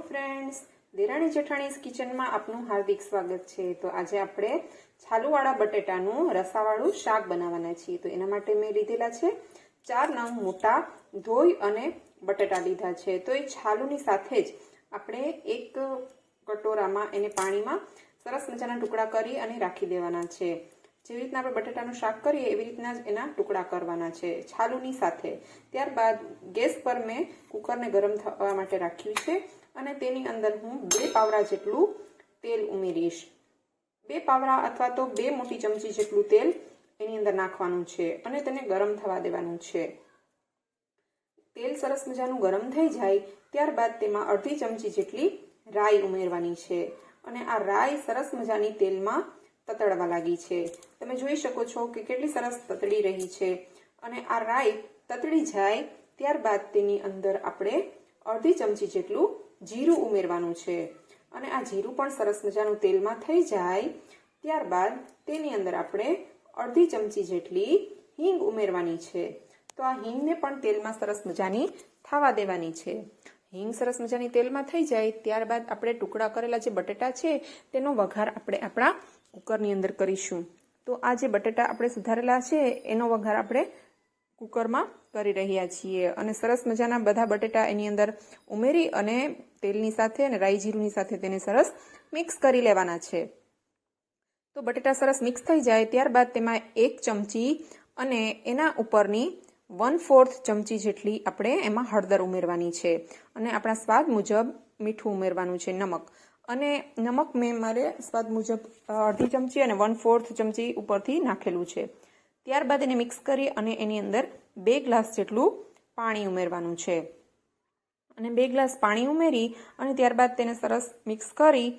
Friends દેરાણી જેઠાણીસ કિચનમાં આપનું હાર્દિક સ્વાગત છે. તો આજે આપણે છાલુવાળા બટેટાનું રસાવાળું શાક બનાવવાના છીએ. તો એના માટે મેં લીધેલા છે ચાર નંગ મોટા ધોઈ અને બટેટા લીધા છે. તો એ છાલુની સાથે જ આપણે એક કટોરામાં એને પાણીમાં સરસ મજાના ટુકડા કરી અને રાખી દેવાના છે. જેવી રીતના આપણે બટેટાનું શાક કરીએ, એવી રીતના જ એના ટુકડા કરવાના છે છાલુની સાથે. ત્યારબાદ ગેસ પર મેં કુકરને ગરમ થવા માટે રાખ્યું છે અને તેની અંદર હું બે પાવડા જેટલું તેલ ઉમેરીશ. બે પાવડા અથવા તો બે મોટી ચમચી જેટલું તેલ એની અંદર નાખવાનું છે અને તેને ગરમ થવા દેવાનું છે. તેલ સરસ મજાનું ગરમ થઈ જાય, ત્યારબાદ તેમાં અડધી ચમચી જેટલી રાઈ ઉમેરવાની છે. અને આ રાઈ સરસ મજાની તેલમાં તતડવા લાગી છે. તમે જોઈ શકો છો કે કેટલી સરસ તતડી રહી છે અને આ રાઈ તતડી જાય ત્યારબાદ તેની અંદર આપણે અડધી ચમચી જેટલું જીરું ઉમેરવાનું છે. અને આ જીરું પણ સરસ મજાનું તેલમાં થઈ જાય ત્યારબાદ તેની અંદર આપણે અડધી ચમચી જેટલી હિંગ ઉમેરવાની છે. તો આ હિંગને પણ તેલમાં સરસ મજાની થવા દેવાની છે. હિંગ સરસ મજાની તેલમાં થઈ જાય ત્યારબાદ આપણે ટુકડા કરેલા જે બટેટા છે તેનો વઘાર આપણે આપણા કુકરની અંદર કરીશું. તો આ જે બટેટા આપણે સુધારેલા છે, એનો વઘાર આપણે કુકરમાં કરી રહ્યા છીએ. અને સરસ મજાના બધા બટેટા એની અંદર ઉમેરી અને તેલની સાથે અને રાઈ જીરુંની સાથે તેને સરસ મિક્સ કરી લેવાના છે. તો બટેટા સરસ મિક્સ થઈ જાય ત્યારબાદ તેમાં એક ચમચી અને એના ઉપરની વન ફોર્થ ચમચી જેટલી આપણે એમાં હળદર ઉમેરવાની છે. અને આપણા સ્વાદ મુજબ મીઠું ઉમેરવાનું છે, નમક. અને નમક મેં મારે સ્વાદ મુજબ અડધી ચમચી અને વન ફોર્થ ચમચી ઉપરથી નાખેલું છે. ત્યારબાદ એને મિક્સ કરી અને એની અંદર બે ગ્લાસ જેટલું પાણી ઉમેરવાનું છે. અને બે ગ્લાસ પાણી ઉમેરી અને ત્યારબાદ તેને સરસ મિક્સ કરી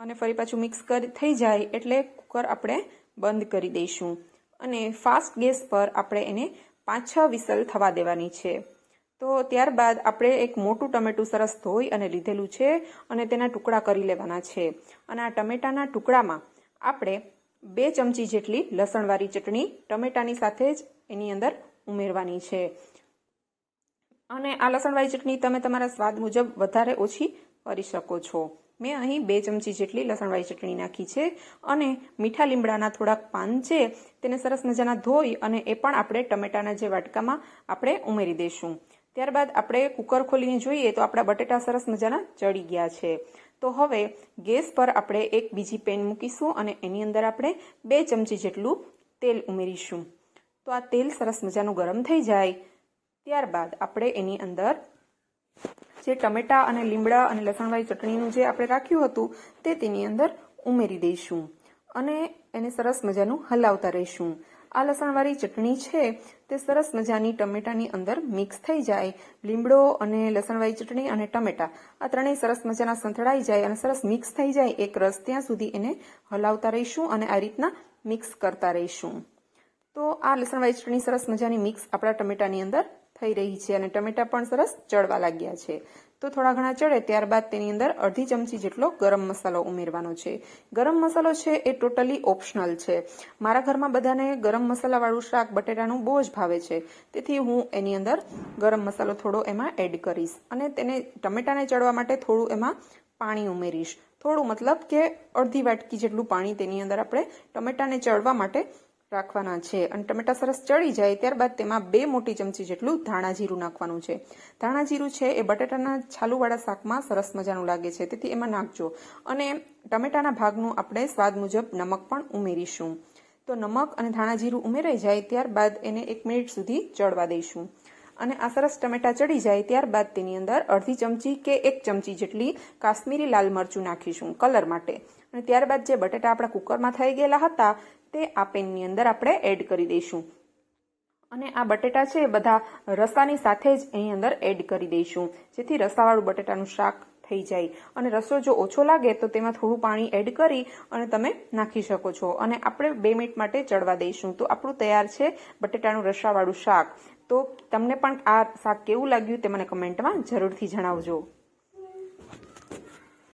અને ફરી પાછું મિક્સ કરી, થઈ જાય એટલે કુકર આપણે બંધ કરી દઈશું. અને ફાસ્ટ ગેસ પર આપણે એને પાંચ છ વિસલ થવા દેવાની છે. તો ત્યારબાદ આપણે એક મોટું ટમેટું સરસ ધોઈ અને લીધેલું છે અને તેના ટુકડા કરી લેવાના છે. અને આ ટમેટાના ટુકડામાં આપણે બે ચમચી જેટલી લસણવાળી ચટણી ટમેટાની સાથે જ એની અંદર ઉમેરવાની છે. અને આ લસણવાળી ચટણી તમે તમારા સ્વાદ મુજબ વધારે ઓછી કરી શકો છો. મેં અહીં બે ચમચી જેટલી લસણવાળી ચટણી નાખી છે અને મીઠા લીમડાના થોડાક પાન છે તેને સરસ મજાના ધોઈ અને એ પણ આપણે ટમેટાના જે વાટકામાં આપણે ઉમેરી દઈશું. ત્યારબાદ આપણે કુકર ખોલીને જોઈએ તો આપણા બટેટા સરસ મજાના ચડી ગયા છે. તો હવે ગેસ પર આપણે એક બીજી પેન મૂકીશું અને એની અંદર આપણે બે ચમચી જેટલું તેલ ઉમેરીશું. તો આ તેલ સરસ મજાનું ગરમ થઈ જાય. ત્યારબાદ આપણે એની અંદર જે ટમેટા અને લીમડા અને લસણવાળી ચટણીનું જે આપણે રાખ્યું હતું તે તેની અંદર ઉમેરી દઈશું અને એને સરસ મજાનું હલાવતા રહીશું. આ લસણવાળી ચટણી છે, તે સરસ મજાની ટમેટાની અંદર મિક્સ થઈ જાય. લીમડો અને લસણવાળી ચટણી અને ટમેટા, આ ત્રણેય સરસ મજાના સંથળાઈ જાય અને સરસ મિક્સ થઈ જાય. એક રસ ત્યાં સુધી એને હલાવતા રહીશું અને આ રીતના મિક્સ કરતા રહીશું. તો આ લસણવાળી ચટણી સરસ મજાની મિક્સ આપણા ટમેટાની અંદર થઈ રહી છે અને ટમેટા પણ સરસ ચડવા લાગ્યા છે. તો થોડા ઘણા ચડે ત્યારબાદ તેની અંદર અડધી ચમચી જેટલો ગરમ મસાલો ઉમેરવાનો છે. ગરમ મસાલો છે એ ટોટલી ઓપ્શનલ છે. મારા ઘરમાં બધાને ગરમ મસાલાવાળું શાક બટેટાનું બહુ જ ભાવે છે. તેથી હું એની અંદર ગરમ મસાલો થોડો એમાં એડ કરીશ અને તેને ટમેટાને ચડવા માટે થોડું એમાં પાણી ઉમેરીશ. થોડું મતલબ કે અડધી વાટકી જેટલું પાણી તેની અંદર આપણે ટમેટાને ચડવા માટે રાખવાના છે. અને ટમેટા સરસ ચડી જાય ત્યારબાદ તેમાં બે મોટી ચમચી જેટલું ધાણા જીરું નાખવાનું છે. ધાણા જીરું છે એ બટેટાના છાલુવાળા શાકમાં સરસ મજાનું લાગે છે. તેથી એમાં નાખજો. અને ટમેટાના ભાગનું આપણે સ્વાદ મુજબ નમક પણ ઉમેરીશું. તો નમક અને ધાણા જીરું ઉમેરાઈ જાય ત્યારબાદ એને એક મિનિટ સુધી ચડવા દઈશું. અને આ સરસ ટમેટા ચડી જાય ત્યારબાદ તેની અંદર અડધી ચમચી કે એક ચમચી જેટલી કાશ્મીરી લાલ મરચું નાખીશું કલર માટે. અને ત્યારબાદ જે બટેટા આપણા કુકરમાં થઈ ગયેલા હતા તે આ પેનની અંદર આપણે એડ કરી દઈશું. અને આ બટેટા છે બધા રસાની સાથે જ અહીં અંદર એડ કરી દઈશું. જેથી રસાવાળું બટેટાનું શાક થઈ જાય. અને રસો જો ઓછો લાગે તો તેમાં થોડું પાણી એડ કરી અને તમે નાખી શકો છો. અને આપણે બે મિનિટ માટે ચડવા દઈશું. તો આપણું તૈયાર છે બટેટાનું રસાવાળું શાક. તો તમને પણ આ શાક કેવું લાગ્યું તે મને કમેન્ટમાં જરૂરથી જણાવજો.